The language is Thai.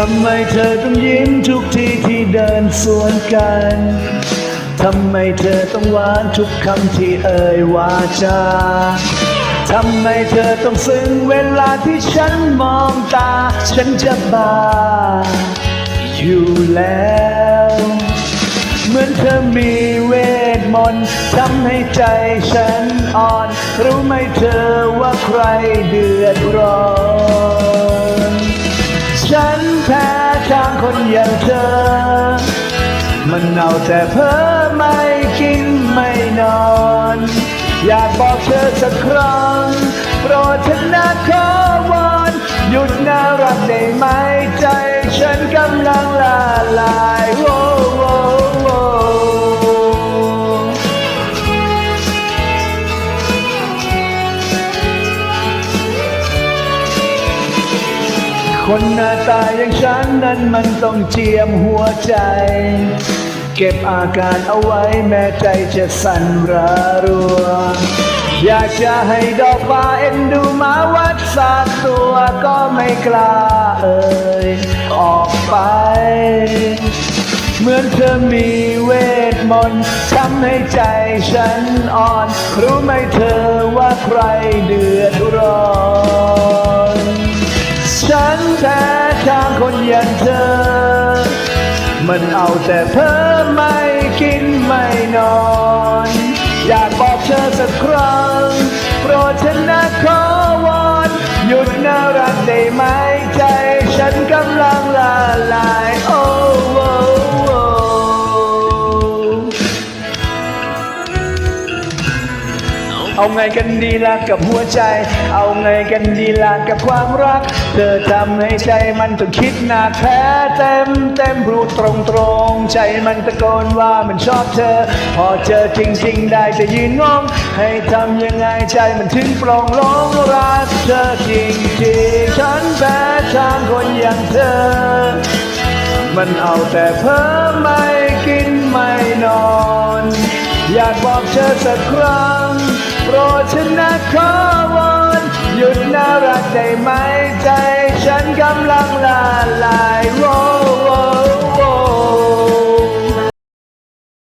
ทำไมเธอต้องยิ้มทุกทีที่เดินสวนกัน ทำไมเธอต้องหวานทุกคำที่เอ่ยวาจา ทำไมเธอต้องซึ้งเวลาที่ฉันมองตา ฉันจะบ้าอยู่แล้ว เหมือนเธอมีเวทมนต์ทำให้ใจฉันอ่อน รู้ไหมเธอว่าใครเดือดร้อน อย่างเธอ มันเอาแต่เพ้อไม่กินไม่นอน อยากบอกเธอสักครั้งโปรดเถอะนะขอวอนหยุดน่ารักได้ไหมใจ ฉันกำลังละลาย คนหน้าตาอย่างฉันนั้นมันต้องเจียมหัวใจ เก็บอาการเอาไว้แม้ใจจะสั่นระรัว อยากจะให้ดอกฟ้าเอ็นดูมาวัดสักตัวก็ไม่กล้าเอ่ยออกไป เหมือนเธอมีเวทมนต์ทำให้ใจฉันอ่อน รู้ไหมเธอว่าใครเดือดร้อน พ้ทางคนอย่างเธอ มันเอาแต่เพ้อไม่กินไม่นอน อยากบอกเธอสักครั้งโปรดฉันนะขอวอนหยุดน่ารักได้ไหมใจฉันกำลังละลาย เอาไงกันดีล่ะกับหัวใจ เอาไงกันดีล่ะกับความรัก เธอทำให้ใจมันต้องคิดหนักแพ้เต็มเต็มพูดตรงตรงๆใจมันตะโกนว่ามันชอบเธอ พอเจอจริงๆได้จะยืนงงให้ทำยังไงใจมันถึงปลงหลงรักเธอจริงๆฉันแพ้ทางคนอย่างเธอ มันเอาแต่เพ้อไม่กินไม่นอน อยากบอกเธอสักครั้ง ฉันนะขอวอนหยุดน่ารักได้ไหมใจ ฉันกำลังละลา